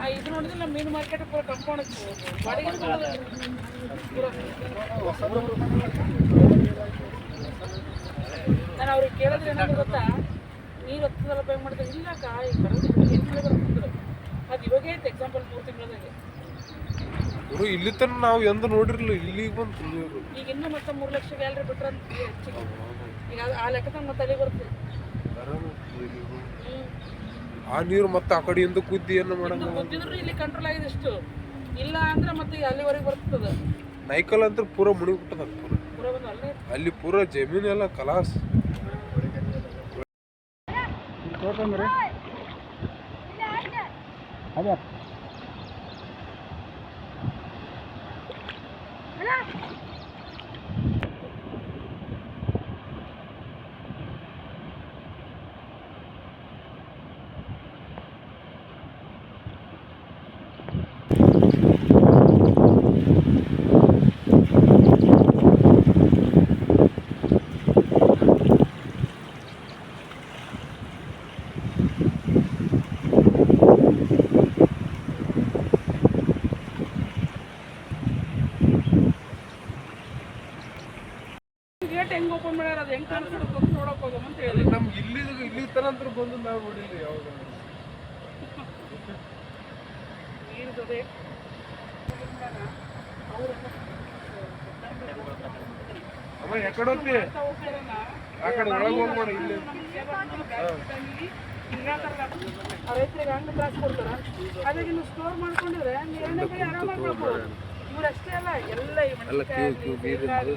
Market ಪೂರ compound ಬಾಡಿಗೆ ನಾನು ಅವ್ರಿಗೆ ಕೇಳಿದ್ರೆ ಏನಾದ್ರು ಗೊತ್ತಾ? ನೀರು ಹತ್ತದಲ್ಲ ಪೇ ಮಾಡಿದ್ರೆ ಇಲ್ಲ ಕಾಯಿ ಏನು ಮಳೆ ಅದು ಇವಾಗ ಐತೆ ಎಕ್ಸಾಂಪಲ್ ಮೂರು ತಿಂಗಳದಾಗೆ. ಗುರು ಇಲ್ಲಿ ತನಕ ನಾವು ಎಂದು ನೋಡಿರಲ್ಲ ಇಲ್ಲಿಗೆ ಬಂತು ಈಗ ಇನ್ನೂ ಮತ್ತೆ ಮೂರು ಲಕ್ಷ ಗ್ಯಾಲರಿ ಬಿಟ್ರಂತ ಈಗ ಆ ಲೆಕ್ಕದಾಗ ಮತ್ತೆ ಅಲ್ಲಿ ಬರುತ್ತೆ. ಹ್ಞೂ ಆ ನೀರು ಮತ್ತೆ ಆ ಕಡೆಯಿಂದ ಕುದ್ದಿ ಏನು ಮಾಡಂಗ ಇಲ್ಲಿ ಕಂಟ್ರೋಲ್ ಆಗಿದೆ ಇಷ್ಟು ಇಲ್ಲ ಅಂದ್ರೆ ಮತ್ತೆ ಅಲ್ಲಿವರೆಗೆ ಬರ್ತದೆ. ನೈಕಲ್ ಅಂತ ಪೂರ ಮುಳುಗಿ ಪೂರ. ಅಲ್ಲೇ ಪೂರ ಜಮೀನು ಎಲ್ಲ ಕಲಾಸ್. ಗೇಟ್ ಹೆಂಗ್ ಓಪನ್ ಮಾಡ್ಯಾರ ಅದು ಹೆಂಗ್ ಕಾಣಿಸ್ಬಿಡುತ್ತೆ ಗೊತ್ತು ನೋಡಕ್ ಹೋಗೋ ಅಂತ ಹೇಳಿ ನಮ್ಗೆ ಇಲ್ಲಿ ಇಲ್ಲಿ ತರ ಅಂತ ಬಂದು ನಾವು ನೋಡಿಲ್ಲ ಯಾವಾಗ. ಅವ್ರು ಅಮ್ಮ ಎಕಡೆ ಹೋಗ್ತಿ? ಆ ಕಡೆ ಒಳಗೆ ಹೋಗ್ಬೇಡ ಇಲ್ಲಿ. ರೈತರಿಗೆ ಹಂಗೆ ತ್ರಾಸ ಕೊಡ್ತಾರ? ಅದಾಗ ನೀವು ಸ್ಟೋರ್ ಮಾಡ್ಕೊಂಡಿದ್ರೆ ನೀವು ಎಣ್ಣೆ ಆರಾಮಾಗಿ ಅಷ್ಟೇ ಅಲ್ಲ ಎಲ್ಲ ಈ ಮೆಣಸಿನ್ಕಾಯಿ